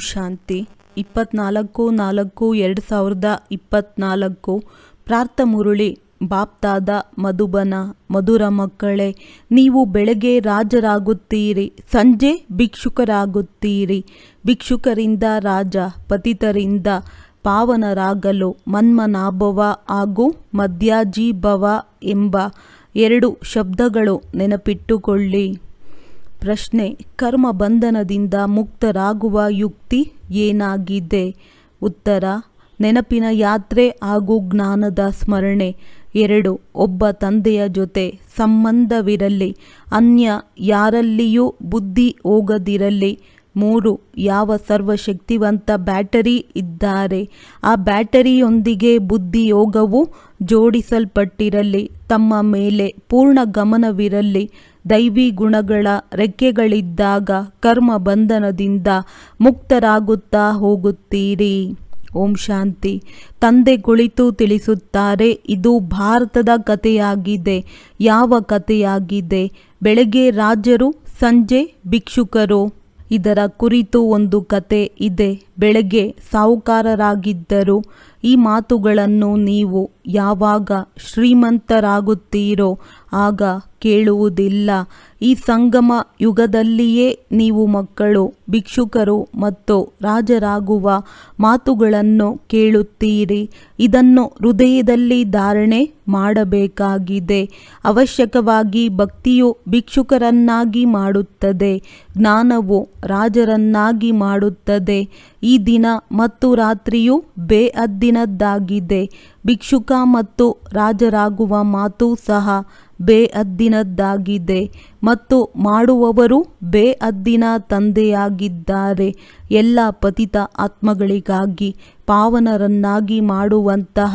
ಶಾಂತಿ, ಇಪ್ಪತ್ನಾಲ್ಕು, ನಾಲ್ಕು, ಎರಡು ಸಾವಿರದ ಇಪ್ಪತ್ನಾಲ್ಕು, ಪ್ರಾರ್ಥ ಮುರುಳಿ, ಬಾಪ್ತಾದ, ಮಧುಬನ, ಮಧುರ ಮಕ್ಕಳೇ, ನೀವು ಬೆಳಗ್ಗೆ ರಾಜರಾಗುತ್ತೀರಿ, ಸಂಜೆ ಭಿಕ್ಷುಕರಾಗುತ್ತೀರಿ, ಭಿಕ್ಷುಕರಿಂದ ರಾಜ, ಪತಿತರಿಂದ ಪಾವನರಾಗಲು ಮನ್ಮನಾಭವ ಹಾಗೂ ಮಧ್ಯಾಜೀಭವ ಎಂಬ ಎರಡು ಶಬ್ದಗಳು ನೆನಪಿಟ್ಟುಕೊಳ್ಳಿ. ಪ್ರಶ್ನೆ, ಕರ್ಮ ಬಂಧನದಿಂದ ಮುಕ್ತರಾಗುವ ಯುಕ್ತಿ ಏನಾಗಿದೆ? ಉತ್ತರ, ನೆನಪಿನ ಯಾತ್ರೆ ಹಾಗೂ ಜ್ಞಾನದ ಸ್ಮರಣೆ. ಎರಡು, ಒಬ್ಬ ತಂದೆಯ ಜೊತೆ ಸಂಬಂಧವಿರಲಿ. ಅನ್ಯ ಯಾರಲ್ಲಿಯೂ ಬುದ್ಧಿ ಹೋಗದಿರಲಿ. ಮೂರು, ಯಾವ ಸರ್ವಶಕ್ತಿವಂತ ಬ್ಯಾಟರಿ ಇದ್ದಾರೆ? ಆ ಬ್ಯಾಟರಿಯೊಂದಿಗೆ ಬುದ್ಧಿಯೋಗವು ಜೋಡಿಸಲ್ಪಟ್ಟಿರಲಿ, ತಮ್ಮ ಮೇಲೆ ಪೂರ್ಣ ಗಮನವಿರಲಿ. ದೈವಿ ಗುಣಗಳ ರೆಕ್ಕೆಗಳಿದ್ದಾಗ ಕರ್ಮ ಬಂಧನದಿಂದ ಮುಕ್ತರಾಗುತ್ತಾ ಹೋಗುತ್ತೀರಿ. ಓಂ ಶಾಂತಿ. ತಂದೆ ಕುಳಿತು ತಿಳಿಸುತ್ತಾರೆ, ಇದು ಭಾರತದ ಕಥೆಯಾಗಿದೆ, ಯಾವ ಕಥೆಯಾಗಿದೆ? ಬೆಳಗ್ಗೆ ರಾಜರು, ಸಂಜೆ ಭಿಕ್ಷುಕರು. ಇದರ ಕುರಿತು ಒಂದು ಕತೆ ಇದೆ. ಬೆಳಗ್ಗೆ ಸಾಹುಕಾರರಾಗಿದ್ದರು ಈ ಮಾತುಗಳನ್ನು ನೀವು ಯಾವಾಗ ಶ್ರೀಮಂತರಾಗುತ್ತೀರೋ ಆಗ ಕೇಳುವುದಿಲ್ಲ. ಈ ಸಂಗಮ ಯುಗದಲ್ಲಿಯೇ ನೀವು ಮಕ್ಕಳು, ಭಿಕ್ಷುಕರು ಮತ್ತು ರಾಜರಾಗುವ ಮಾತುಗಳನ್ನು ಕೇಳುತ್ತೀರಿ. ಇದನ್ನು ಹೃದಯದಲ್ಲಿ ಧಾರಣೆ ಮಾಡಬೇಕಾಗಿದೆ. ಅವಶ್ಯಕವಾಗಿ ಭಕ್ತಿಯು ಭಿಕ್ಷುಕರನ್ನಾಗಿ ಮಾಡುತ್ತದೆ, ಜ್ಞಾನವು ರಾಜರನ್ನಾಗಿ ಮಾಡುತ್ತದೆ. ದಿನ ಮತ್ತು ರಾತ್ರಿಯು ಬೇಅದ್ದಿನದ್ದಾಗಿದೆ ಭಿಕ್ಷುಕ ಮತ್ತು ರಾಜರಾಗುವ ಮಾತು ಸಹ ಬೇಅದ್ದಿನದ್ದಾಗಿದೆ ಮತ್ತು ಮಾಡುವವರು ಬೇಅದ್ದಿನ ತಂದೆಯಾಗಿದ್ದಾರೆ. ಎಲ್ಲ ಪತಿತ ಆತ್ಮಗಳಿಗಾಗಿ ಪಾವನರನ್ನಾಗಿ ಮಾಡುವಂತಹ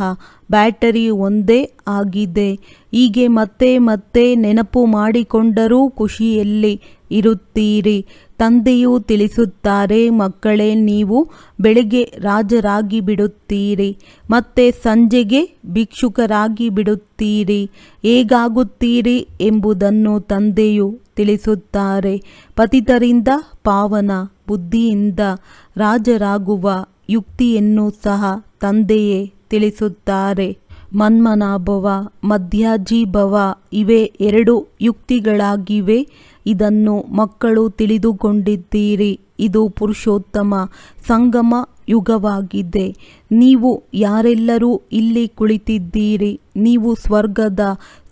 ಬ್ಯಾಟರಿ ಒಂದೇ ಆಗಿದೆ. ಹೀಗೆ ಮತ್ತೆ ಮತ್ತೆ ನೆನಪು ಮಾಡಿಕೊಂಡರೂ ಖುಷಿಯಲ್ಲಿ ಇರುತ್ತೀರಿ. ತಂದೆಯು ತಿಳಿಸುತ್ತಾರೆ, ಮಕ್ಕಳೇ, ನೀವು ಬೆಳಿಗ್ಗೆ ರಾಜರಾಗಿ ಬಿಡುತ್ತೀರಿ, ಮತ್ತೆ ಸಂಜೆಗೆ ಭಿಕ್ಷುಕರಾಗಿ ಬಿಡುತ್ತೀರಿ, ಹೇಗಾಗುತ್ತೀರಿ ಎಂಬುದನ್ನು ತಂದೆಯು ತಿಳಿಸುತ್ತಾರೆ. ಪತಿತರಿಂದ ಪಾವನ, ಬುದ್ಧಿಯಿಂದ ರಾಜರಾಗುವ ಯುಕ್ತಿಯನ್ನು ಸಹ ತಂದೆಯೇ ತಿಳಿಸುತ್ತಾರೆ. ಮನ್ಮನಾಭವ, ಮಧ್ಯಾಜೀಭವ, ಇವೆ ಎರಡು ಯುಕ್ತಿಗಳಾಗಿವೆ. ಇದನ್ನು ಮಕ್ಕಳು ತಿಳಿದುಕೊಂಡಿದ್ದೀರಿ. ಇದು ಪುರುಷೋತ್ತಮ ಸಂಗಮ ಯುಗವಾಗಿದೆ. ನೀವು ಯಾರೆಲ್ಲರೂ ಇಲ್ಲಿ ಕುಳಿತಿದ್ದೀರಿ. ನೀವು ಸ್ವರ್ಗದ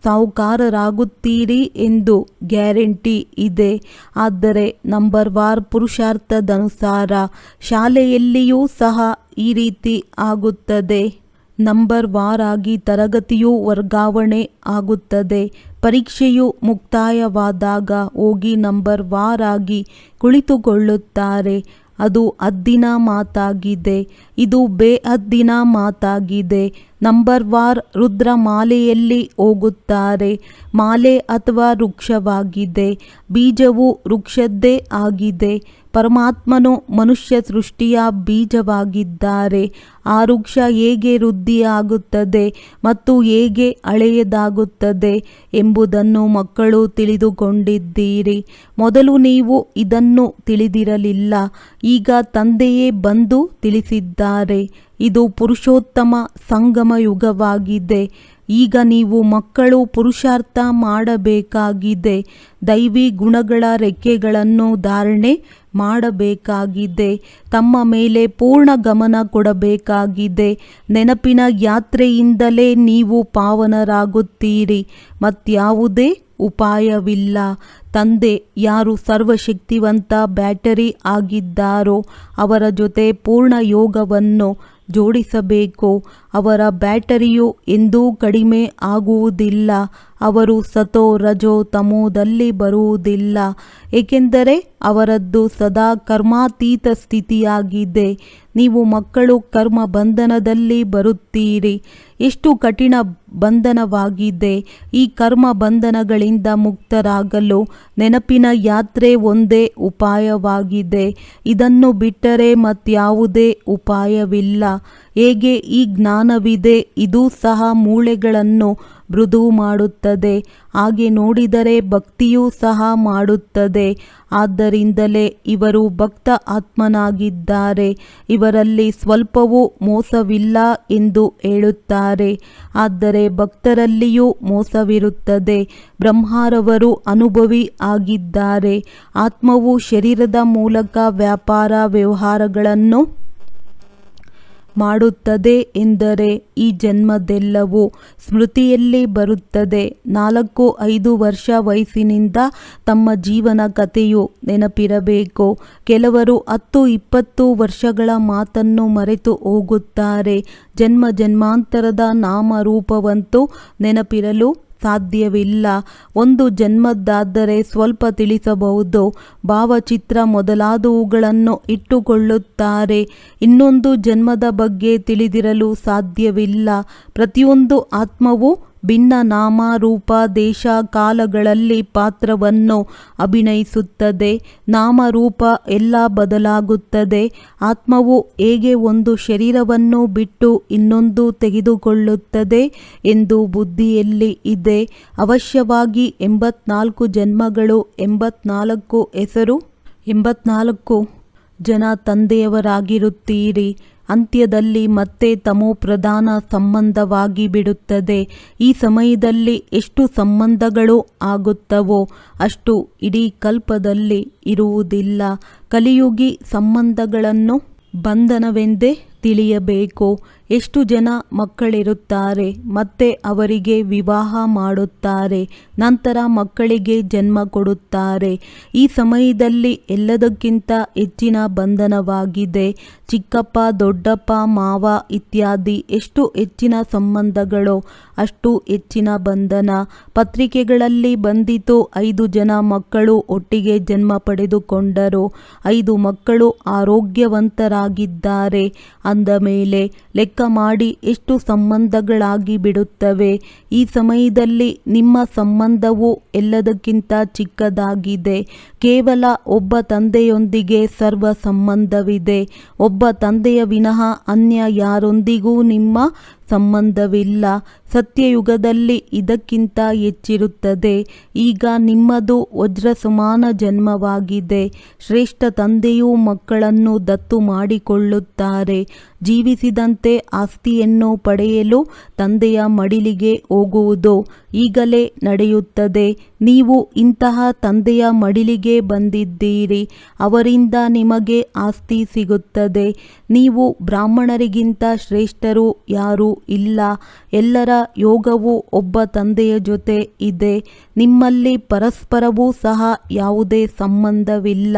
ಸಾಹುಕಾರರಾಗುತ್ತೀರಿ ಎಂದು ಗ್ಯಾರಂಟಿ ಇದೆ. ಆದರೆ ನಂಬರ್ ವಾರ್ ಪುರುಷಾರ್ಥದನುಸಾರ ಶಾಲೆಯಲ್ಲಿಯೂ ಸಹ ಈ ರೀತಿ ಆಗುತ್ತದೆ. ನಂಬರ್ ವಾರ್ ಆಗಿ ತರಗತಿಯು ವರ್ಗಾವಣೆ ಆಗುತ್ತದೆ. ಪರೀಕ್ಷೆಯು ಮುಕ್ತಾಯವಾದಾಗ ಹೋಗಿ ನಂಬರ್ ವಾರಾಗಿ ಕುಳಿತುಕೊಳ್ಳುತ್ತಾರೆ. ಅದು ಅದ್ದಿನ ಮಾತಾಗಿದೆ. ಇದು ಬೇಅದ್ದಿನ ಮಾತಾಗಿದೆ. ನಂಬರ್ ವಾರ್ ರುದ್ರ ಮಾಲೆಯಲ್ಲಿ ಹೋಗುತ್ತಾರೆ. ಮಾಲೆ ಅಥವಾ ವೃಕ್ಷವಾಗಿದೆ. ಬೀಜವು ವೃಕ್ಷದ್ದೇ ಆಗಿದೆ. ಪರಮಾತ್ಮನು ಮನುಷ್ಯ ಸೃಷ್ಟಿಯ ಬೀಜವಾಗಿದ್ದಾರೆ. ಆ ವೃಕ್ಷ ಹೇಗೆ ವೃದ್ಧಿಯಾಗುತ್ತದೆ ಮತ್ತು ಹೇಗೆ ಹಳೆಯದಾಗುತ್ತದೆ ಎಂಬುದನ್ನು ಮಕ್ಕಳು ತಿಳಿದುಕೊಂಡಿದ್ದೀರಿ. ಮೊದಲು ನೀವು ಇದನ್ನು ತಿಳಿದಿರಲಿಲ್ಲ, ಈಗ ತಂದೆಯೇ ಬಂದು ತಿಳಿಸಿದ್ದಾರೆ. ಇದು ಪುರುಷೋತ್ತಮ ಸಂಗಮ ಯುಗವಾಗಿದೆ ಈಗ ನೀವು ಮಕ್ಕಳು ಪುರುಷಾರ್ಥ ಮಾಡಬೇಕಾಗಿದೆ. ದೈವಿ ಗುಣಗಳ ರೆಕ್ಕೆಗಳನ್ನು ಧಾರಣೆ ಮಾಡಬೇಕಾಗಿದೆ. ತಮ್ಮ ಮೇಲೆ ಪೂರ್ಣ ಗಮನ ಕೊಡಬೇಕಾಗಿದೆ. ನೆನಪಿನ ಯಾತ್ರೆಯಿಂದಲೇ ನೀವು ಪಾವನರಾಗುತ್ತೀರಿ. ಮತ್ಯಾವುದೇ ಉಪಾಯವಿಲ್ಲ. ತಂದೆ ಯಾರು ಸರ್ವಶಕ್ತಿವಂತ ಬ್ಯಾಟರಿ ಆಗಿದ್ದಾರೋ ಅವರ ಜೊತೆ ಪೂರ್ಣ ಯೋಗವನ್ನು ಜೋಡಿಸಬೇಕು. ಅವರ ಬ್ಯಾಟರಿಯು ಎಂದೂ ಕಡಿಮೆ ಆಗುವುದಿಲ್ಲ. ಅವರು ಸತೋ ರಜೋ ತಮೋದಲ್ಲಿ ಬರುವುದಿಲ್ಲ. ಏಕೆಂದರೆ ಅವರದ್ದು ಸದಾ ಕರ್ಮಾತೀತ ಸ್ಥಿತಿಯಾಗಿದೆ. ನೀವು ಮಕ್ಕಳು ಕರ್ಮ ಬಂಧನದಲ್ಲಿ ಬರುತ್ತೀರಿ. ಎಷ್ಟು ಕಠಿಣ ಬಂಧನವಾಗಿದೆ. ಈ ಕರ್ಮ ಬಂಧನಗಳಿಂದ ಮುಕ್ತರಾಗಲು ನೆನಪಿನ ಯಾತ್ರೆ ಒಂದೇ ಉಪಾಯವಾಗಿದೆ. ಇದನ್ನು ಬಿಟ್ಟರೆ ಮತ್ಯಾವುದೇ ಉಪಾಯವಿಲ್ಲ. ಹೇಗೆ ಈ ಜ್ಞಾನವಿದೆ, ಇದು ಸಹ ಮೂಳೆಗಳನ್ನು ಮೃದು ಮಾಡುತ್ತದೆ. ಹಾಗೆ ನೋಡಿದರೆ ಭಕ್ತಿಯೂ ಸಹ ಮಾಡುತ್ತದೆ. ಆದ್ದರಿಂದಲೇ ಇವರು ಭಕ್ತ ಆತ್ಮನಾಗಿದ್ದಾರೆ. ಇವರಲ್ಲಿ ಸ್ವಲ್ಪವೂ ಮೋಸವಿಲ್ಲ ಎಂದು ಹೇಳುತ್ತಾರೆ. ಆದರೆ ಭಕ್ತರಲ್ಲಿಯೂ ಮೋಸವಿರುತ್ತದೆ. ಬ್ರಹ್ಮಾರವರು ಅನುಭವಿ ಆಗಿದ್ದಾರೆ. ಆತ್ಮವು ಶರೀರದ ಮೂಲಕ ವ್ಯಾಪಾರ ವ್ಯವಹಾರಗಳನ್ನು ಮಾಡುತ್ತದೆ ಎಂದರೆ ಈ ಜನ್ಮದೆಲ್ಲವೂ ಸ್ಮೃತಿಯಲ್ಲಿ ಬರುತ್ತದೆ. ನಾಲ್ಕು, ಐದು ವರ್ಷ ವಯಸ್ಸಿನಿಂದ ತಮ್ಮ ಜೀವನ ಕಥೆಯು ನೆನಪಿರಬೇಕು. ಕೆಲವರು ಹತ್ತು, ಇಪ್ಪತ್ತು ವರ್ಷಗಳ ಮಾತನ್ನು ಮರೆತು ಹೋಗುತ್ತಾರೆ. ಜನ್ಮ ಜನ್ಮಾಂತರದ ನಾಮರೂಪವಂತೂ ನೆನಪಿರಲು ಸಾಧ್ಯವಿಲ್ಲ. ಒಂದು ಜನ್ಮದ್ದಾದರೆ ಸ್ವಲ್ಪ ತಿಳಿಸಬಹುದು. ಭಾವಚಿತ್ರ ಮೊದಲಾದವುಗಳನ್ನು ಇಟ್ಟುಕೊಳ್ಳುತ್ತಾರೆ. ಇನ್ನೊಂದು ಜನ್ಮದ ಬಗ್ಗೆ ತಿಳಿದಿರಲು ಸಾಧ್ಯವಿಲ್ಲ. ಪ್ರತಿಯೊಂದು ಆತ್ಮವು ಭಿನ್ನ ನಾಮ ರೂಪ ದೇಶ ಕಾಲಗಳಲ್ಲಿ ಪಾತ್ರವನ್ನು ಅಭಿನಯಿಸುತ್ತದೆ. ನಾಮರೂಪ ಎಲ್ಲ ಬದಲಾಗುತ್ತದೆ. ಆತ್ಮವು ಹೇಗೆ ಒಂದು ಶರೀರವನ್ನು ಬಿಟ್ಟು ಇನ್ನೊಂದು ತೆಗೆದುಕೊಳ್ಳುತ್ತದೆ ಎಂದು ಬುದ್ಧಿಯಲ್ಲಿ ಇದೆ. ಅವಶ್ಯವಾಗಿ ಎಂಬತ್ನಾಲ್ಕು ಜನ್ಮಗಳು, ಎಂಬತ್ನಾಲ್ಕು ಹೆಸರು, ಎಂಬತ್ನಾಲ್ಕು ಜನ ತಂದೆಯವರಾಗಿರುತ್ತೀರಿ. ಅಂತ್ಯದಲ್ಲಿ ಮತ್ತೆ ತಮೋಪ್ರಧಾನ ಸಂಬಂಧವಾಗಿ ಬಿಡುತ್ತದೆ. ಈ ಸಮಯದಲ್ಲಿ ಎಷ್ಟು ಸಂಬಂಧಗಳು ಆಗುತ್ತವೋ ಅಷ್ಟು ಇಡೀ ಕಲ್ಪದಲ್ಲಿ ಇರುವುದಿಲ್ಲ. ಕಲಿಯುಗಿ ಸಂಬಂಧಗಳನ್ನು ಬಂಧನವೆಂದೇ ತಿಳಿಯಬೇಕು? ಎಷ್ಟು ಜನ ಮಕ್ಕಳಿರುತ್ತಾರೆ, ಮತ್ತೆ ಅವರಿಗೆ ವಿವಾಹ ಮಾಡುತ್ತಾರೆ, ನಂತರ ಮಕ್ಕಳಿಗೆ ಜನ್ಮ ಕೊಡುತ್ತಾರೆ. ಈ ಸಮಯದಲ್ಲಿ ಎಲ್ಲದಕ್ಕಿಂತ ಹೆಚ್ಚಿನ ಬಂಧನವಾಗಿದೆ. ಚಿಕ್ಕಪ್ಪ, ದೊಡ್ಡಪ್ಪ, ಮಾವ ಇತ್ಯಾದಿ ಎಷ್ಟು ಹೆಚ್ಚಿನ ಸಂಬಂಧಗಳು, ಅಷ್ಟು ಹೆಚ್ಚಿನ ಬಂಧನ. ಪತ್ರಿಕೆಗಳಲ್ಲಿ ಬಂದಿತು, ಐದು ಜನ ಮಕ್ಕಳು ಒಟ್ಟಿಗೆ ಜನ್ಮ ಪಡೆದುಕೊಂಡರು. ಐದು ಮಕ್ಕಳು ಆರೋಗ್ಯವಂತರಾಗಿದ್ದಾರೆ. ಅಂದ ಮೇಲೆ ಲೆಕ್ಕ ಮಾಡಿ ಎಷ್ಟು ಸಂಬಂಧಗಳಾಗಿ ಬಿಡುತ್ತವೆ? ಈ ಸಮಯದಲ್ಲಿ ನಿಮ್ಮ ಸಂಬಂಧವು ಎಲ್ಲದಕ್ಕಿಂತ ಚಿಕ್ಕದಾಗಿದೆ. ಕೇವಲ ಒಬ್ಬ ತಂದೆಯೊಂದಿಗೆ ಸರ್ವ ಸಂಬಂಧವಿದೆ. ಒಬ್ಬ ತಂದೆಯ ವಿನಃ ಅನ್ಯ ಯಾರೊಂದಿಗೂ ನಿಮ್ಮ ಸಂಬಂಧವಿಲ್ಲ. ಸತ್ಯಯುಗದಲ್ಲಿ ಇದಕ್ಕಿಂತ ಹೆಚ್ಚಿರುತ್ತದೆ. ಈಗ ನಿಮ್ಮದು ವಜ್ರ ಸಮಾನ ಜನ್ಮವಾಗಿದೆ. ಶ್ರೇಷ್ಠ ತಂದೆಯು ಮಕ್ಕಳನ್ನು ದತ್ತು ಮಾಡಿಕೊಳ್ಳುತ್ತಾರೆ. ಜೀವಿಸಿದಂತೆ ಆಸ್ತಿಯನ್ನು ಪಡೆಯಲು ತಂದೆಯ ಮಡಿಲಿಗೆ ಹೋಗುವುದು ಈಗಲೇ ನಡೆಯುತ್ತದೆ. ನೀವು ಇಂತಹ ತಂದೆಯ ಮಡಿಲಿಗೆ ಬಂದಿದ್ದೀರಿ, ಅವರಿಂದ ನಿಮಗೆ ಆಸ್ತಿ ಸಿಗುತ್ತದೆ. ನೀವು ಬ್ರಾಹ್ಮಣರಿಗಿಂತ ಶ್ರೇಷ್ಠರು ಯಾರೂ ಇಲ್ಲ. ಎಲ್ಲರ ಯೋಗವು ಒಬ್ಬ ತಂದೆಯ ಜೊತೆ ಇದೆ. ನಿಮ್ಮಲ್ಲಿ ಪರಸ್ಪರವೂ ಸಹ ಯಾವುದೇ ಸಂಬಂಧವಿಲ್ಲ.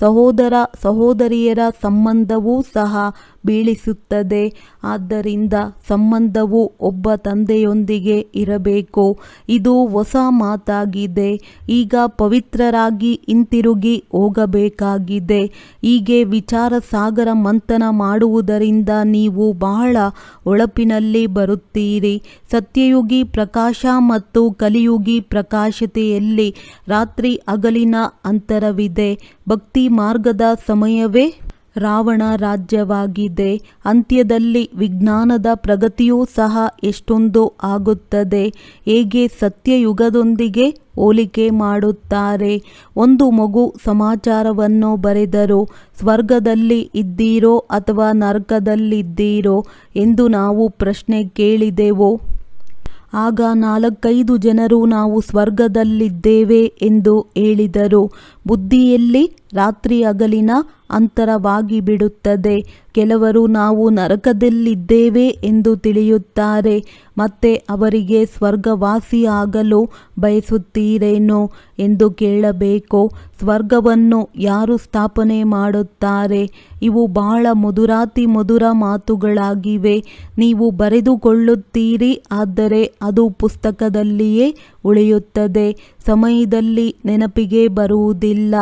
ಸಹೋದರ, ಸಹೋದರಿಯರ ಸಂಬಂಧವೂ ಸಹ ಬೀಳಿಸುತ್ತದೆ. ಆದ್ದರಿಂದ ಸಂಬಂಧವು ಒಬ್ಬ ತಂದೆಯೊಂದಿಗೆ ಇರಬೇಕು. ಇದು ಹೊಸ ಮಾತಾಗಿದೆ. ಈಗ ಪವಿತ್ರರಾಗಿ ಹಿಂತಿರುಗಿ ಹೋಗಬೇಕಾಗಿದೆ. ಹೀಗೆ ವಿಚಾರ ಸಾಗರ ಮಂಥನ ಮಾಡುವುದರಿಂದ ನೀವು ಬಹಳ ಒಳಪಿನಲ್ಲಿ ಬರುತ್ತೀರಿ. ಸತ್ಯಯುಗಿ ಪ್ರಕಾಶ ಮತ್ತು ಕಲಿಯುಗಿ ಪ್ರಕಾಶತೆಯಲ್ಲಿ ರಾತ್ರಿ ಹಗಲಿನ ಅಂತರವಿದೆ. ಭಕ್ತಿ ಮಾರ್ಗದ ಸಮಯವೇ ರಾವಣ ರಾಜ್ಯವಾಗಿದೆ. ಅಂತ್ಯದಲ್ಲಿ ವಿಜ್ಞಾನದ ಪ್ರಗತಿಯೂ ಸಹ ಎಷ್ಟೊಂದು ಆಗುತ್ತದೆ. ಹೇಗೆ ಸತ್ಯಯುಗದೊಂದಿಗೆ ಹೋಲಿಕೆ ಮಾಡುತ್ತಾರೆ. ಒಂದು ಮಗು ಸಮಾಚಾರವನ್ನು ಬರೆದರು ಸ್ವರ್ಗದಲ್ಲಿ ಇದ್ದೀರೋ ಅಥವಾ ನರಕದಲ್ಲಿದ್ದೀರೋ ಎಂದು ನಾವು ಪ್ರಶ್ನೆ ಕೇಳಿದೆವು. ಆಗ ನಾಲ್ಕೈದು ಜನರು ನಾವು ಸ್ವರ್ಗದಲ್ಲಿದ್ದೇವೆ ಎಂದು ಹೇಳಿದರು. ಬುದ್ಧಿಯಲ್ಲಿ ರಾತ್ರಿ ಹಗಲಿನ ಅಂತರವಾಗಿ ಬಿಡುತ್ತದೆ ಕೆಲವರು ನಾವು ನರಕದಲ್ಲಿದ್ದೇವೆ ಎಂದು ತಿಳಿಯುತ್ತಾರೆ. ಮತ್ತೆ ಅವರಿಗೆ ಸ್ವರ್ಗವಾಸಿ ಆಗಲು ಬಯಸುತ್ತೀರೇನೋ ಎಂದು ಕೇಳಬೇಕು. ಸ್ವರ್ಗವನ್ನು ಯಾರು ಸ್ಥಾಪನೆ ಮಾಡುತ್ತಾರೆ? ಇವು ಬಹಳ ಮಧುರಾತಿ ಮಧುರ ಮಾತುಗಳಾಗಿವೆ. ನೀವು ಬರೆದುಕೊಳ್ಳುತ್ತೀರಿ, ಆದರೆ ಅದು ಪುಸ್ತಕದಲ್ಲಿಯೇ ಉಳಿಯುತ್ತದೆ. ಸಮಯದಲ್ಲಿ ನೆನಪಿಗೆ ಬರುವುದಿಲ್ಲ.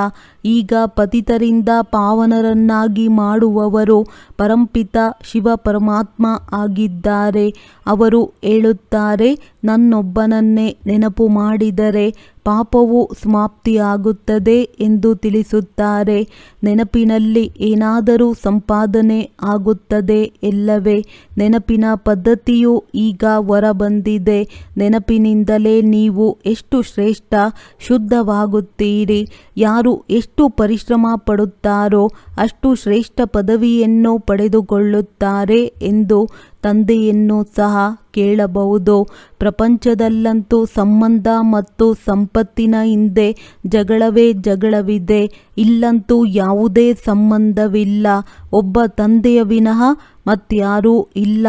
ಈಗ ಪತಿತರಿಂದ ಪಾವನರನ್ನಾಗಿ ಮಾಡುವವರು ಪರಂಪಿತ ಶಿವ ಪರಮಾತ್ಮ ಆಗಿದ್ದಾರೆ. ಅವರು ಹೇಳುತ್ತಾರೆ, ನನ್ನೊಬ್ಬನನ್ನೇ ನೆನಪು ಮಾಡಿದರೆ ಪಾಪವು ಸಮಾಪ್ತಿಯಾಗುತ್ತದೆ ಎಂದು ತಿಳಿಸುತ್ತಾರೆ. ನೆನಪಿನಲ್ಲಿ ಏನಾದರೂ ಸಂಪಾದನೆ ಆಗುತ್ತದೆ ಎಲ್ಲವೇ? ನೆನಪಿನ ಪದ್ಧತಿಯು ಈಗ ಹೊರಬಂದಿದೆ. ನೆನಪಿನಿಂದಲೇ ನೀವು ಎಷ್ಟು ಶ್ರೇಷ್ಠ, ಶುದ್ಧವಾಗುತ್ತೀರಿ? ಯಾರು ಎಷ್ಟು ಪರಿಶ್ರಮ ಪಡುತ್ತಾರೋ ಅಷ್ಟು ಶ್ರೇಷ್ಠ ಪದವಿಯನ್ನು ಪಡೆದುಕೊಳ್ಳುತ್ತಾರೆ ಎಂದು ತಂದೆಯನ್ನು ಸಹ ಕೇಳಬಹುದು. ಪ್ರಪಂಚದಲ್ಲಂತೂ ಸಂಬಂಧ ಮತ್ತು ಸಂಪತ್ತಿನ ಹಿಂದೆ ಜಗಳವೇ ಜಗಳವಿದೆ. ಇಲ್ಲಂತೂ ಯಾವುದೇ ಸಂಬಂಧವಿಲ್ಲ. ಒಬ್ಬ ತಂದೆಯ ವಿನಃ ಮತ್ಯಾರೂ ಇಲ್ಲ.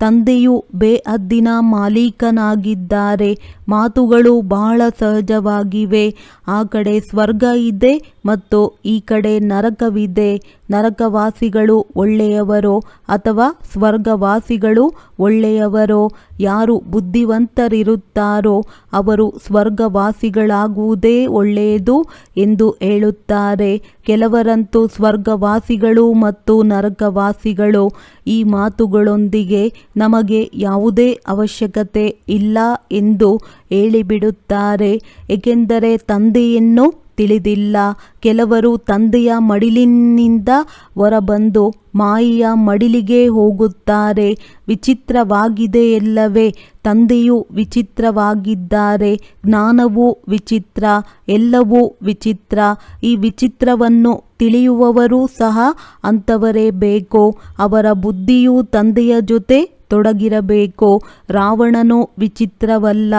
ತಂದೆಯು ಬೇಹದ್ದಿನ ಮಾಲೀಕನಾಗಿದ್ದಾರೆ. ಮಾತುಗಳು ಬಹಳ ಸಹಜವಾಗಿವೆ. ಆ ಕಡೆ ಸ್ವರ್ಗ ಇದೆ ಮತ್ತು ಈ ಕಡೆ ನರಕವಿದೆ. ನರಕವಾಸಿಗಳು ಒಳ್ಳೆಯವರೋ ಅಥವಾ ಸ್ವರ್ಗವಾಸಿಗಳು ಒಳ್ಳೆಯವರೋ? ಯಾರು ಬುದ್ಧಿವಂತರಿರುತ್ತಾರೋ ಅವರು ಸ್ವರ್ಗವಾಸಿಗಳಾಗುವುದೇ ಒಳ್ಳೆಯದು ಎಂದು ಹೇಳುತ್ತಾರೆ. ಕೆಲವರಂತೂ ಸ್ವರ್ಗವಾಸಿಗಳು ಮತ್ತು ನರಕವಾಸಿಗಳು. ಈ ಮಾತುಗಳೊಂದಿಗೆ ನಮಗೆ ಯಾವುದೇ ಅವಶ್ಯಕತೆ ಇಲ್ಲ ಎಂದು ಹೇಳಿಬಿಡುತ್ತಾರೆ. ಏಕೆಂದರೆ ತಂದೆಯನ್ನು ತಿಳಿದಿಲ್ಲ. ಕೆಲವರು ತಂದೆಯ ಮಡಿಲಿನಿಂದ ಹೊರಬಂದು ಮಾಯಿಯ ಮಡಿಲಿಗೆ ಹೋಗುತ್ತಾರೆ. ವಿಚಿತ್ರವಾಗಿದೆ ಎಲ್ಲವೇ. ತಂದೆಯು ವಿಚಿತ್ರವಾಗಿದ್ದಾರೆ. ಜ್ಞಾನವು ವಿಚಿತ್ರ. ಎಲ್ಲವೂ ವಿಚಿತ್ರ. ಈ ವಿಚಿತ್ರವನ್ನು ತಿಳಿಯುವವರೂ ಸಹ ಅಂಥವರೇ ಬೇಕು. ಅವರ ಬುದ್ಧಿಯು ತಂದೆಯ ಜೊತೆ ತೊಡಗಿರಬೇಕು? ರಾವಣನು ವಿಚಿತ್ರವಲ್ಲ,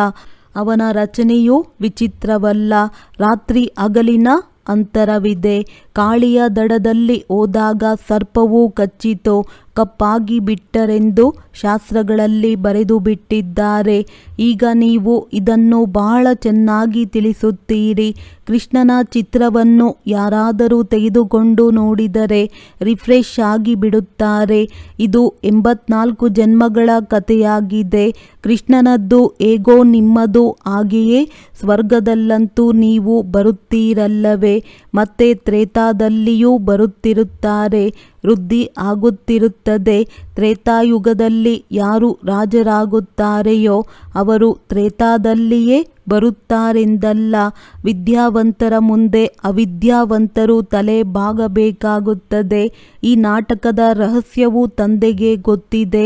ಅವನ ರಚನೆಯೂ ವಿಚಿತ್ರವಲ್ಲ. ರಾತ್ರಿ ಹಗಲಿನ ಅಂತರವಿದೆ. ಕಾಳಿಯ ದಡದಲ್ಲಿ ಹೋದಾಗ ಸರ್ಪವು ಕಚ್ಚಿತು? ಕಪ್ಪಾಗಿ ಬಿಟ್ಟರೆಂದು ಶಾಸ್ತ್ರಗಳಲ್ಲಿ ಬರೆದು ಬಿಟ್ಟಿದ್ದಾರೆ ಈಗ ನೀವು ಇದನ್ನು ಬಹಳ ಚೆನ್ನಾಗಿ ತಿಳಿಸುತ್ತೀರಿ. ಕೃಷ್ಣನ ಚಿತ್ರವನ್ನು ಯಾರಾದರೂ ತೆಗೆದುಕೊಂಡು ನೋಡಿದರೆ ರಿಫ್ರೆಶ್ ಆಗಿ ಬಿಡುತ್ತಾರೆ. ಇದು ಎಂಬತ್ನಾಲ್ಕು ಜನ್ಮಗಳ ಕಥೆಯಾಗಿದೆ. ಕೃಷ್ಣನದ್ದು ಹೇಗೋ ನಿಮ್ಮದು, ಹಾಗೆಯೇ ಸ್ವರ್ಗದಲ್ಲಂತೂ ನೀವು ಬರುತ್ತೀರಲ್ಲವೇ, ಮತ್ತೆ ತ್ರೇತಾದಲ್ಲಿಯೂ ಬರುತ್ತಿರುತ್ತಾರೆ, ವೃದ್ಧಿ ಆಗುತ್ತಿರುತ್ತದೆ. ತ್ರೇತಾಯುಗದಲ್ಲಿ ಯಾರು ರಾಜರಾಗುತ್ತಾರೆಯೋ ಅವರು ತ್ರೇತಾದಲ್ಲಿಯೇ ಬರುತ್ತಾರೆಂದಲ್ಲ. ವಿದ್ಯಾವಂತರ ಮುಂದೆ ಅವಿದ್ಯಾವಂತರು ತಲೆ ಬಾಗಬೇಕಾಗುತ್ತದೆ. ಈ ನಾಟಕದ ರಹಸ್ಯವು ತಂದೆಗೆ ಗೊತ್ತಿದೆ.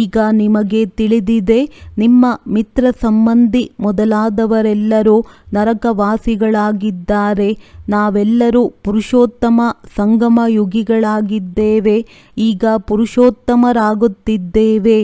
ಈಗ ನಿಮಗೆ ತಿಳಿದಿದೆ, ನಿಮ್ಮ ಮಿತ್ರ ಸಂಬಂಧಿ ಮೊದಲಾದವರೆಲ್ಲರೂ ನರಕವಾಸಿಗಳಾಗಿದ್ದಾರೆ. ನಾವೆಲ್ಲರೂ ಪುರುಷೋತ್ತಮ ಸಂಗಮ ಯುಗಿಗಳಾಗಿದ್ದೇವೆ ಈಗ ಪುರುಷೋತ್ತಮರಾಗುತ್ತಿದ್ದೇವೆ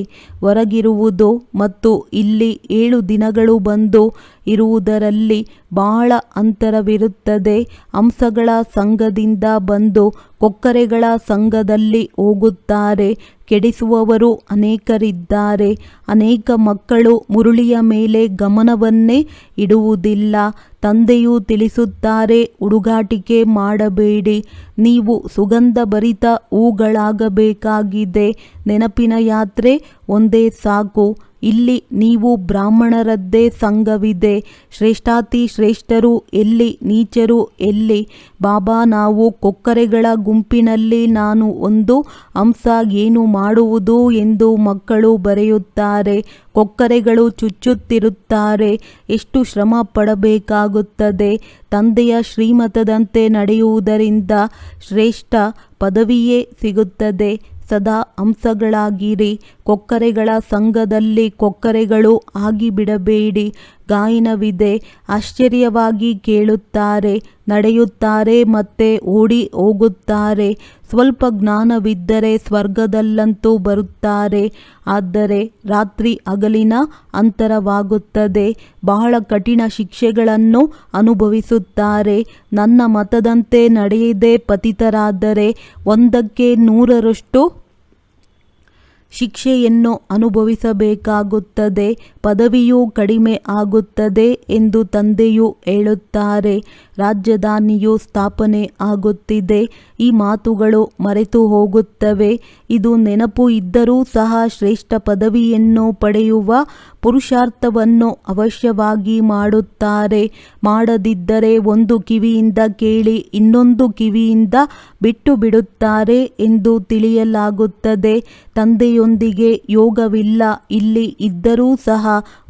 ಹೊರಗಿರುವುದು ಮತ್ತು ಇಲ್ಲಿ ಏಳು ದಿನಗಳು ಬಂದು ಇರುವುದರಲ್ಲಿ ಬಹಳ ಅಂತರವಿರುತ್ತದೆ. ಹಂಸಗಳ ಸಂಘದಿಂದ ಬಂದು ಕೊಕ್ಕರೆಗಳ ಸಂಘದಲ್ಲಿ ಹೋಗುತ್ತಾರೆ. ಕೆಡಿಸುವವರು ಅನೇಕರಿದ್ದಾರೆ. ಅನೇಕ ಮಕ್ಕಳು ಮುರುಳಿಯ ಮೇಲೆ ಗಮನವನ್ನೇ ಇಡುವುದಿಲ್ಲ. ತಂದೆಯು ತಿಳಿಸುತ್ತಾರೆ ಹುಡುಗಾಟಿಕೆ ಮಾಡಬೇಡಿ. ನೀವು ಸುಗಂಧಭರಿತ ಹೂಗಳಾಗಬೇಕಾಗಿದೆ. ನೆನಪಿನ ಯಾತ್ರೆ ಒಂದೇ ಸಾಕು. ಇಲ್ಲಿ ನೀವು ಬ್ರಾಹ್ಮಣರದ್ದೇ ಸಂಘವಿದೆ. ಶ್ರೇಷ್ಠಾತಿ ಶ್ರೇಷ್ಠರು ಎಲ್ಲಿ, ನೀಚರು ಎಲ್ಲಿ? ಬಾಬಾ, ನಾವು ಕೊಕ್ಕರೆಗಳ ಗುಂಪಿನಲ್ಲಿ ನಾನು ಒಂದು ಅಂಸ ಏನು ಮಾಡುವುದು ಎಂದು ಮಕ್ಕಳು ಬರೆಯುತ್ತಾರೆ. ಕೊಕ್ಕರೆಗಳು ಚುಚ್ಚುತ್ತಿರುತ್ತಾರೆ. ಎಷ್ಟು ಶ್ರಮ ಪಡಬೇಕಾಗುತ್ತದೆ. ತಂದೆಯ ಶ್ರೀಮತದಂತೆ ನಡೆಯುವುದರಿಂದ ಶ್ರೇಷ್ಠ ಪದವಿಯೇ ಸಿಗುತ್ತದೆ. ಸದಾ ಅಂಶಗಳಾಗಿರಿ ಕೊಕ್ಕರೆಗಳ ಸಂಘದಲ್ಲಿ ಕೊಕ್ಕರೆಗಳು ಆಗಿಬಿಡಬೇಡಿ. ಗಾಯನವಿದೆ. ಆಶ್ಚರ್ಯವಾಗಿ ಕೇಳುತ್ತಾರೆ. ನಡೆಯುತ್ತಾರೆ, ಮತ್ತೆ ಓಡಿ ಹೋಗುತ್ತಾರೆ. ಸ್ವಲ್ಪ ಜ್ಞಾನವಿದ್ದರೆ ಸ್ವರ್ಗದಲ್ಲಂತೂ ಬರುತ್ತಾರೆ. ಆದರೆ ರಾತ್ರಿ ಹಗಲಿನ ಅಂತರವಾಗುತ್ತದೆ. ಬಹಳ ಕಠಿಣ ಶಿಕ್ಷೆಗಳನ್ನು ಅನುಭವಿಸುತ್ತಾರೆ. ನನ್ನ ಮತದಂತೆ ನಡೆಯದೆ ಪತಿತರಾದರೆ ಒಂದಕ್ಕೆ ನೂರರಷ್ಟು ಶಿಕ್ಷೆಯನ್ನು ಅನುಭವಿಸಬೇಕಾಗುತ್ತದೆ, ಪದವಿಯೂ ಕಡಿಮೆ ಆಗುತ್ತದೆ ಎಂದು ತಂದೆಯು ಹೇಳುತ್ತಾರೆ. ರಾಜಧಾನಿಯು ಸ್ಥಾಪನೆ ಆಗುತ್ತಿದೆ, ಈ ಮಾತುಗಳು ಮರೆತು ಹೋಗುತ್ತವೆ. ಇದು ನೆನಪು ಇದ್ದರೂ ಸಹ ಶ್ರೇಷ್ಠ ಪದವಿಯನ್ನು ಪಡೆಯುವ ಪುರುಷಾರ್ಥವನ್ನು ಅವಶ್ಯವಾಗಿ ಮಾಡುತ್ತಾರೆ. ಮಾಡದಿದ್ದರೆ ಒಂದು ಕಿವಿಯಿಂದ ಕೇಳಿ ಇನ್ನೊಂದು ಕಿವಿಯಿಂದ ಬಿಟ್ಟು ಬಿಡುತ್ತಾರೆ ಎಂದು ತಿಳಿಯಲಾಗುತ್ತದೆ. ತಂದೆಯೊಂದಿಗೆ ಯೋಗವಿಲ್ಲ. ಇಲ್ಲಿ ಇದ್ದರೂ ಸಹ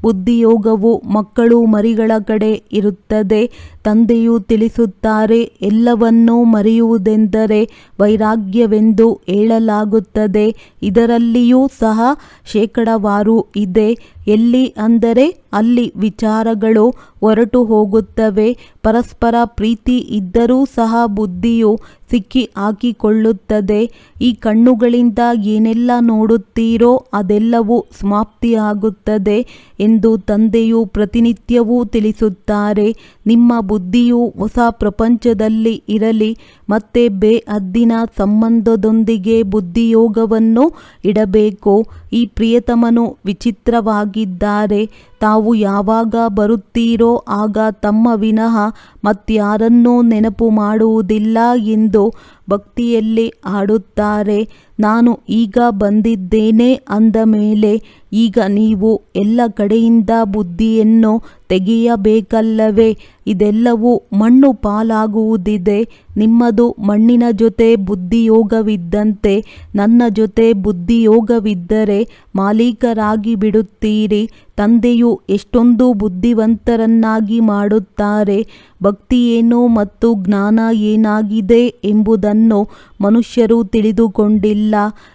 ಬುದ್ಧಿಯೋಗವು ಮಕ್ಕಳು ಮರಿಗಳ ಕಡೆ ಇರುತ್ತದೆ. ತಂದೆಯು ತಿಳಿಸುತ್ತಾರೆ, ಎಲ್ಲವನ್ನೂ ಮರೆಯುವುದೆಂದರೆ ವೈರಾಗ್ಯವೆಂದು ಹೇಳಲಾಗುತ್ತದೆ. ಇದರಲ್ಲಿಯೂ ಸಹ ಶೇಕಡವಾರು ಇದೆ. ಎಲ್ಲಿ ಅಂದರೆ ಅಲ್ಲಿ ವಿಚಾರಗಳು ಹೊರಟು ಹೋಗುತ್ತವೆ. ಪರಸ್ಪರ ಪ್ರೀತಿ ಇದ್ದರೂ ಸಹ ಬುದ್ಧಿಯು ಸಿಕ್ಕಿ ಹಾಕಿಕೊಳ್ಳುತ್ತದೆ. ಈ ಕಣ್ಣುಗಳಿಂದ ಏನೆಲ್ಲ ನೋಡುತ್ತೀರೋ ಅದೆಲ್ಲವೂ ಸಮಾಪ್ತಿಯಾಗುತ್ತದೆ ಎಂದು ತಂದೆಯು ಪ್ರತಿನಿತ್ಯವೂ ತಿಳಿಸುತ್ತಾರೆ. ನಿಮ್ಮ ಬುದ್ಧಿಯು ಹೊಸ ಪ್ರಪಂಚದಲ್ಲಿ ಇರಲಿ, ಮತ್ತೆ ಬೇ ಅದ್ದಿನ ಸಂಬಂಧದೊಂದಿಗೆ ಬುದ್ಧಿಯೋಗವನ್ನು ಇಡಬೇಕು. ಈ ಪ್ರಿಯತಮನು ವಿಚಿತ್ರವಾಗಿದ್ದಾರೆ. ತಾವು ಯಾವಾಗ ಬರುತ್ತೀರೋ ಆಗ ತಮ್ಮ ವಿನಃ ಮತ್ಯಾರನ್ನೂ ನೆನಪು ಮಾಡುವುದಿಲ್ಲ ಎಂದು ಭಕ್ತಿಯಲ್ಲಿ ಆಡುತ್ತಾರೆ ನಾನು ಈಗ ಬಂದಿದ್ದೇನೆ ಅಂದ ಮೇಲೆ, ಈಗ ನೀವು ಎಲ್ಲ ಕಡೆಯಿಂದ ಬುದ್ಧಿಯನ್ನು ತೆಗೆಯಬೇಕಲ್ಲವೇ? ಇದೆಲ್ಲವೂ ಮಣ್ಣು ಪಾಲಾಗುವುದಿದೆ. ನಿಮ್ಮದು ಮಣ್ಣಿನ ಜೊತೆ ಬುದ್ಧಿಯೋಗವಿದ್ದಂತೆ, ನನ್ನ ಜೊತೆ ಬುದ್ಧಿಯೋಗವಿದ್ದರೆ ಮಾಲೀಕರಾಗಿ ಬಿಡುತ್ತೀರಿ. ತಂದೆಯು ಎಷ್ಟೊಂದು ಬುದ್ಧಿವಂತರನ್ನಾಗಿ ಮಾಡುತ್ತಾರೆ. ಭಕ್ತಿ ಏನು ಮತ್ತು ಜ್ಞಾನ ಏನಾಗಿದೆ ಎಂಬುದನ್ನು ಮನುಷ್ಯರು ತಿಳಿದುಕೊಂಡಿಲ್ಲ.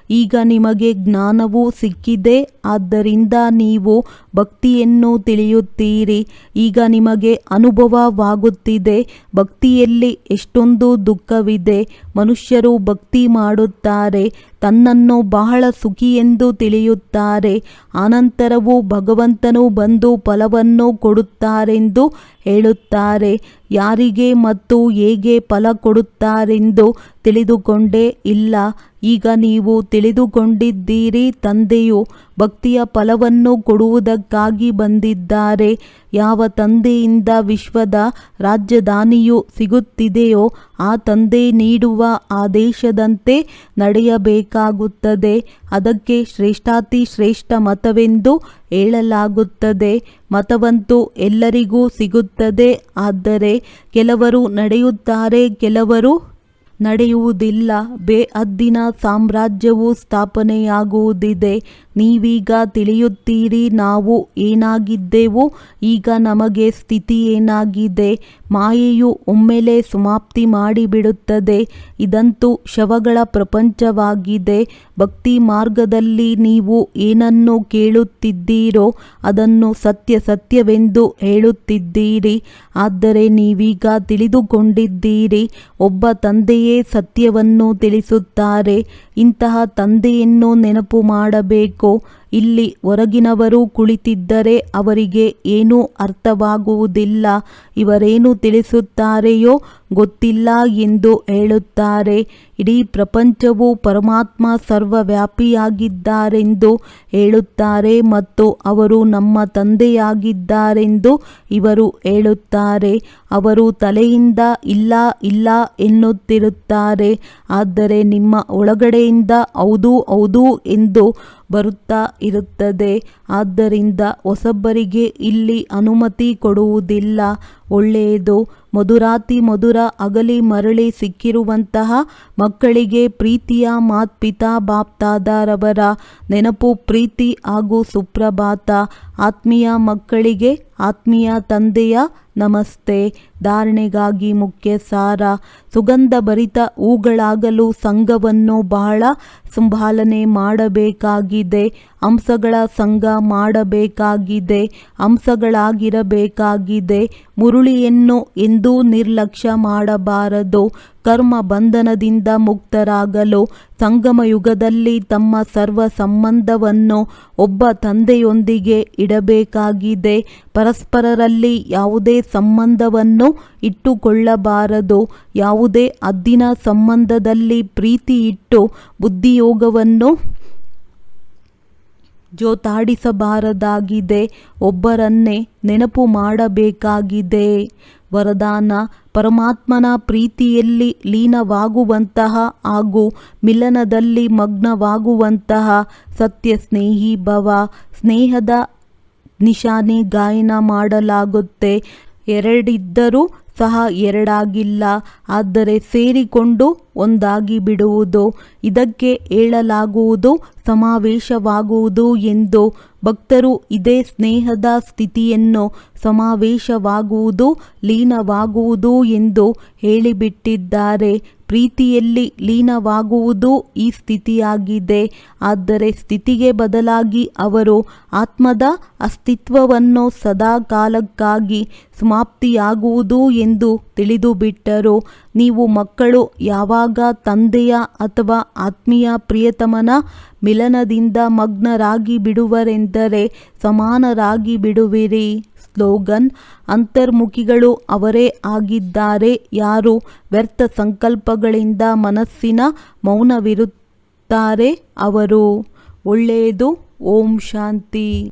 ಈಗ ನಿಮಗೆ ಜ್ಞಾನವೂ ಸಿಕ್ಕಿದೆ, ಆದ್ದರಿಂದ ನೀವು ಭಕ್ತಿಯನ್ನು ತಿಳಿಯುತ್ತೀರಿ. ಈಗ ನಿಮಗೆ ಅನುಭವವಾಗುತ್ತಿದೆ, ಭಕ್ತಿಯಲ್ಲಿ ಎಷ್ಟೊಂದು ದುಃಖವಿದೆ. ಮನುಷ್ಯರು ಭಕ್ತಿ ಮಾಡುತ್ತಾರೆ, ತನ್ನನ್ನು ಬಹಳ ಸುಖಿಯೆಂದು ತಿಳಿಯುತ್ತಾರೆ. ಆನಂತರವೂ ಭಗವಂತನು ಬಂದು ಫಲವನ್ನು ಕೊಡುತ್ತಾರೆಂದು ಹೇಳುತ್ತಾರೆ. ಯಾರಿಗೆ ಮತ್ತು ಹೇಗೆ ಫಲ ಕೊಡುತ್ತಾರೆಂದು ತಿಳಿದುಕೊಂಡೇ ಇಲ್ಲ. ಈಗ ನೀವು ತಿಳಿದುಕೊಂಡಿದ್ದೀರಿ, ತಂದೆಯು ಭಕ್ತಿಯ ಫಲವನ್ನು ಕೊಡುವುದಕ್ಕಾಗಿ ಬಂದಿದ್ದಾರೆ. ಯಾವ ತಂದೆಯಿಂದ ವಿಶ್ವದ ರಾಜಧಾನಿಯು ಸಿಗುತ್ತಿದೆಯೋ, ಆ ತಂದೆ ನೀಡುವ ಆದೇಶದಂತೆ ನಡೆಯಬೇಕಾಗುತ್ತದೆ. ಅದಕ್ಕೆ ಶ್ರೇಷ್ಠಾತಿ ಶ್ರೇಷ್ಠ ಮತವೆಂದು ಹೇಳಲಾಗುತ್ತದೆ. ಮತವಂತೂ ಎಲ್ಲರಿಗೂ ಸಿಗುತ್ತದೆ. ಆದರೆ ಕೆಲವರು ನಡೆಯುತ್ತಾರೆ, ಕೆಲವರು ನಡೆಯುವುದಿಲ್ಲ. ಬೇಅದ್ದಿನ ಸಾಮ್ರಾಜ್ಯವು ಸ್ಥಾಪನೆಯಾಗುವುದಿದೆ. ನೀವೀಗ ತಿಳಿಯುತ್ತೀರಿ ನಾವು ಏನಾಗಿದ್ದೆವು ಈಗ ನಮಗೆ ಸ್ಥಿತಿ ಏನಾಗಿದೆ. ಮಾಯೆಯು ಒಮ್ಮೆಲೆ ಸಮಾಪ್ತಿ ಮಾಡಿಬಿಡುತ್ತದೆ. ಇದಂತೂ ಶವಗಳ ಪ್ರಪಂಚವಾಗಿದೆ. ಭಕ್ತಿ ಮಾರ್ಗದಲ್ಲಿ ನೀವು ಏನನ್ನು ಕೇಳುತ್ತಿದ್ದೀರೋ ಅದನ್ನು ಸತ್ಯ ಸತ್ಯವೆಂದು ಹೇಳುತ್ತಿದ್ದೀರಿ. ಆದರೆ ನೀವೀಗ ತಿಳಿದುಕೊಂಡಿದ್ದೀರಿ. ಒಬ್ಬ ತಂದೆಯೇ ಸತ್ಯವನ್ನು ತಿಳಿಸುತ್ತಾರೆ. ಇಂತಹ ತಂದೆಯನ್ನು ನೆನಪು ಮಾಡಬೇಕು. ಇಲ್ಲಿ ಹೊರಗಿನವರು ಕುಳಿತಿದ್ದರೆ ಅವರಿಗೆ ಏನೂ ಅರ್ಥವಾಗುವುದಿಲ್ಲ. ಇವರೇನು ತಿಳಿಸುತ್ತಾರೆಯೋ ಗೊತ್ತಿಲ್ಲ ಎಂದು ಹೇಳುತ್ತಾರೆ. ಇಡೀ ಪ್ರಪಂಚವು ಪರಮಾತ್ಮ ಸರ್ವವ್ಯಾಪಿಯಾಗಿದ್ದಾರೆಂದು ಹೇಳುತ್ತಾರೆ ಮತ್ತು ಅವರು ನಮ್ಮ ತಂದೆಯಾಗಿದ್ದಾರೆಂದು ಇವರು ಹೇಳುತ್ತಾರೆ. ಅವರು ತಲೆಯಿಂದ ಇಲ್ಲ ಇಲ್ಲ ಎನ್ನುತ್ತಿರುತ್ತಾರೆ. ಆದರೆ ನಿಮ್ಮ ಒಳಗಡೆಯಿಂದ ಹೌದು ಹೌದು ಎಂದು ಬರುತ್ತಾ ಇರುತ್ತದೆ. ಆದ್ದರಿಂದ ಹೊಸಬ್ಬರಿಗೆ ಇಲ್ಲಿ ಅನುಮತಿ ಕೊಡುವುದಿಲ್ಲ. ಒಳ್ಳೆಯದು. ಮಧುರಾತಿ ಮಧುರ ಅಗಲಿ ಮರಳಿ ಸಿಕ್ಕಿರುವಂತಹ ಮಕ್ಕಳಿಗೆ ಪ್ರೀತಿಯ ಮಾತ್ ಪಿತಾ ಬಾಪ್ತಾದಾರವರ ನೆನಪು ಪ್ರೀತಿ ಹಾಗೂ ಸುಪ್ರಭಾತ. ಆತ್ಮೀಯ ಮಕ್ಕಳಿಗೆ ಆತ್ಮೀಯ ತಂದೆಯ ನಮಸ್ತೆ. ಧಾರಣೆಗಾಗಿ ಮುಖ್ಯ ಸಾರ ಸುಗಂಧ ಭರಿತ ಹೂಗಳಾಗಲು ಸಂಘವನ್ನು ಬಹಳ ಸಂಭಾಲನೆ ಮಾಡಬೇಕಾಗಿದೆ. ಅಂಶಗಳ ಸಂಘ ಮಾಡಬೇಕಾಗಿದೆ, ಅಂಶಗಳಾಗಿರಬೇಕಾಗಿದೆ. ಮುರುಳಿಯನ್ನು ಎಂದೂ ನಿರ್ಲಕ್ಷ್ಯ ಮಾಡಬಾರದು. ಕರ್ಮ ಬಂಧನದಿಂದ ಮುಕ್ತರಾಗಲು ಸಂಗಮ ಯುಗದಲ್ಲಿ ತಮ್ಮ ಸರ್ವ ಸಂಬಂಧವನ್ನು ಒಬ್ಬ ತಂದೆಯೊಂದಿಗೆ ಇಡಬೇಕಾಗಿದೆ. ಪರಸ್ಪರರಲ್ಲಿ ಯಾವುದೇ ಸಂಬಂಧವನ್ನು ಇಟ್ಟುಕೊಳ್ಳಬಾರದು. ಯಾವುದೇ ಅದ್ದಿನ ಸಂಬಂಧದಲ್ಲಿ ಪ್ರೀತಿ ಇಟ್ಟು ಬುದ್ಧಿಯೋಗವನ್ನು ಜೋತಾಡಿಸಬಾರದಾಗಿದೆ. ಒಬ್ಬರನ್ನೇ ನೆನಪು ಮಾಡಬೇಕಾಗಿದೆ. ವರದಾನ ಪರಮಾತ್ಮನ ಪ್ರೀತಿಯಲ್ಲಿ ಲೀನವಾಗುವಂತಹ ಹಾಗೂ ಮಿಲನದಲ್ಲಿ ಮಗ್ನವಾಗುವಂತಹ ಸತ್ಯ ಸ್ನೇಹಿ ಭವ, ಸ್ನೇಹದ ನಿಶಾನೆ ಗಾಯನ ಮಾಡಲಾಗುತ್ತೆ. ಎರಡಿದ್ದರೂ ಸಹ ಎರಡಾಗಿಲ್ಲ. ಆದರೆ ಸೇರಿಕೊಂಡು ಒಂದಾಗಿ ಬಿಡುವುದು, ಇದಕ್ಕೆ ಹೇಳಲಾಗುವುದು ಸಮಾವೇಶವಾಗುವುದು ಎಂದು ಭಕ್ತರು ಇದೇ ಸ್ನೇಹದ ಸ್ಥಿತಿಯನ್ನು ಸಮಾವೇಶವಾಗುವುದು, ಲೀನವಾಗುವುದು ಎಂದು ಹೇಳಿಬಿಟ್ಟಿದ್ದಾರೆ. ಪ್ರೀತಿಯಲ್ಲಿ ಲೀನವಾಗುವುದು ಈ ಸ್ಥಿತಿಯಾಗಿದೆ. ಆದರೆ ಸ್ಥಿತಿಗೆ ಬದಲಾಗಿ ಅವರು ಆತ್ಮದ ಅಸ್ತಿತ್ವವನ್ನು ಸದಾ ಕಾಲಕ್ಕಾಗಿ ಸಮಾಪ್ತಿಯಾಗುವುದು ಎಂದು ತಿಳಿದುಬಿಟ್ಟರು. ನೀವು ಮಕ್ಕಳು, ಯಾವಾಗ ತಂದೆಯ ಅಥವಾ ಆತ್ಮೀಯ ಪ್ರಿಯತಮನ ಮಿಲನದಿಂದ ಮಗ್ನರಾಗಿ ಬಿಡುವರೆಂದರೆ ಸಮಾನರಾಗಿ ಬಿಡುವಿರಿ. ಸ್ಲೋಗನ್ ಅಂತರ್ಮುಖಿಗಳು ಅವರೇ ಆಗಿದ್ದಾರೆ. ಯಾರು ವ್ಯರ್ಥ ಸಂಕಲ್ಪಗಳಿಂದ ಮನಸ್ಸಿನ ಮೌನವಿರುತ್ತಾರೆ ಅವರು ಒಳ್ಳೆಯದು. ಓಂ ಶಾಂತಿ.